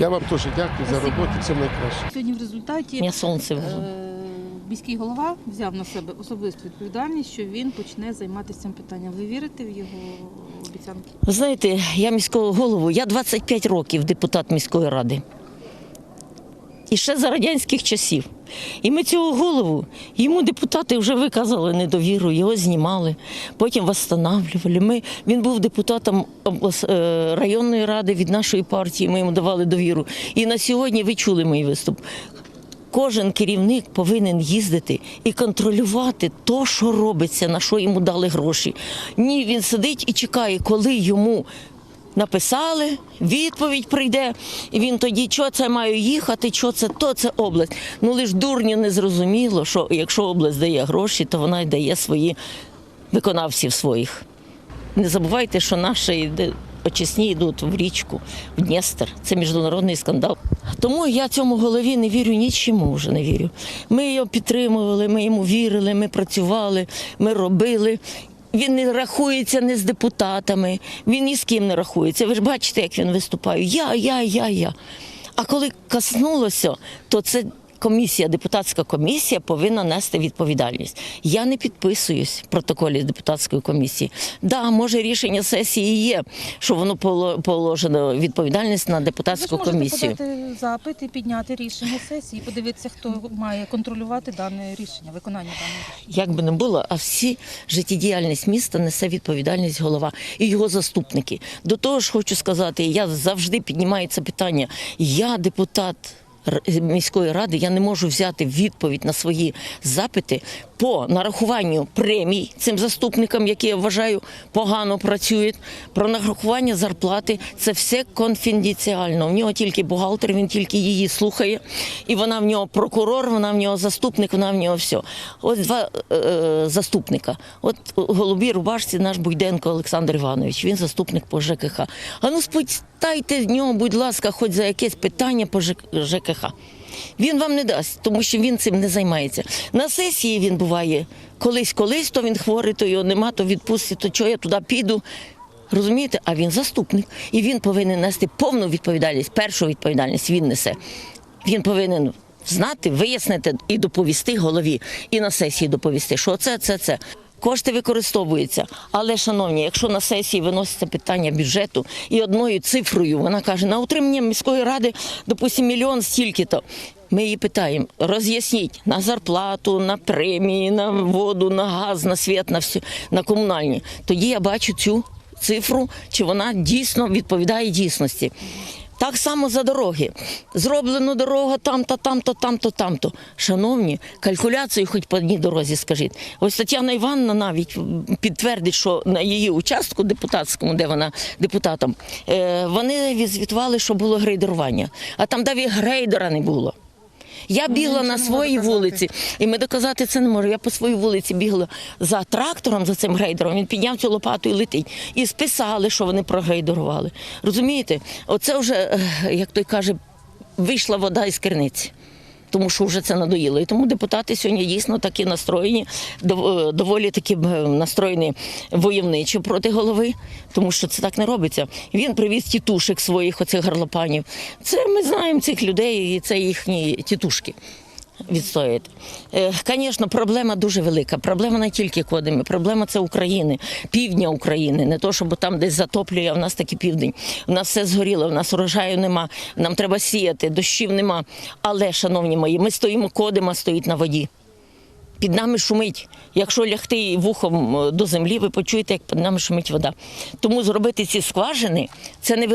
Я вам теж дякую за роботу, це найкраще. Сьогодні в результаті Я сонце вже. е, міський голова взяв на себе особисту відповідальність, що він почне займатися цим питанням. Ви вірите в його обіцянки? Ви знаєте, я міського голову, я 25 років депутат міської ради. І ще за радянських часів. І ми цього голову, йому депутати вже виказали недовіру, його знімали, потім. Ми, він був депутатом е, районної ради від нашої партії, ми йому давали довіру. І на сьогодні ви чули мій виступ. Кожен керівник повинен їздити і контролювати то, що робиться, на що йому дали гроші. Ні, він сидить і чекає, коли йому написали, відповідь прийде, і він тоді, що це маю їхати, що це то, це область. Ну лиш дурню не зрозуміло, що якщо область дає гроші, то вона й дає свої виконавців своїх. Не забувайте, що наші очисні йдуть в річку, в Дністер. Це міжнародний скандал. Тому я цьому голові не вірю нічому вже не вірю. Ми його підтримували, ми йому вірили, ми працювали, ми робили. Він не рахується не з депутатами, він ні з ким не рахується. Ви ж бачите, як він виступає. Я, я, я, я. А коли коснулося, то це комісія, депутатська комісія повинна нести відповідальність. Я не підписуюсь в протоколі депутатської комісії. Да, може рішення сесії є, що воно поло- положено відповідальність на Ви депутатську ж можете комісію. подати запит і підняти рішення сесії, подивитися, хто має контролювати дане рішення, виконання даного рішення. Як би не було, а всі життєдіяльність міста несе відповідальність голова і його заступники. До того ж, хочу сказати, я завжди піднімаю це питання. Я депутат. Міської ради я не можу взяти відповідь на свої запити по нарахуванню премій цим заступникам, які я вважаю погано працюють. Про нарахування зарплати це все конфіденціально. В нього тільки бухгалтер, він тільки її слухає, і вона в нього прокурор, вона в нього заступник, вона в нього все. Ось два е, е, заступника. От у рубашці наш Буйденко Олександр Іванович, він заступник по ЖКХ. А ну спитайте в нього, будь ласка, хоч за якесь питання по ЖК- ЖКХ. Він вам не дасть, тому що він цим не займається. На сесії він буває колись-колись, то він хворий, то його нема, то відпустить, то чого я туди піду. Розумієте? А він заступник. І він повинен нести повну відповідальність. Першу відповідальність він несе. Він повинен знати, вияснити і доповісти голові, і на сесії доповісти, що це, це, це. Кошти використовуються. Але, шановні, якщо на сесії виноситься питання бюджету і одною цифрою вона каже, на утримання міської ради, допустимо, мільйон стільки-то. Ми її питаємо, роз'ясніть на зарплату, на премії, на воду, на газ, на світ, на все, на комунальні. Тоді я бачу цю цифру, чи вона дійсно відповідає дійсності. Так само за дороги. Зроблено дорога там-то, там-то, там-то, там-то. Шановні, калькуляцію хоч по одній дорозі скажіть. Ось Тетяна Івановна навіть підтвердить, що на її участку депутатському, де вона депутатом, е, вони звітували, що було грейдерування. А там навіть грейдера не було. Я бігла на своїй вулиці, і ми доказати це не можемо. Я по своїй вулиці бігла за трактором, за цим грейдером. Він підняв цю лопату і летить. І списали, що вони прогрейдерували. Розумієте? Оце вже, як той каже, вийшла вода із керниці. Тому що вже це надоїло. І тому депутати сьогодні дійсно такі настроєні, е, доволі такі б, е, настроєні воєвничі проти голови, тому що це так не робиться. Він привіз тітушек своїх оцих гарлопанів. Це ми знаємо цих людей, і це їхні тітушки. Відстояти. Звісно, проблема дуже велика. Проблема не тільки Кодими, проблема це України, півдня України. Не то, щоб там десь затоплює, а в нас таки південь. У нас все згоріло, в нас урожаю нема, нам треба сіяти, дощів нема. Але, шановні мої, ми стоїмо, Кодима стоїть на воді. Під нами шумить. Якщо лягти вухом е, до землі, ви почуєте, як під нами шумить вода. Тому зробити ці скважини це не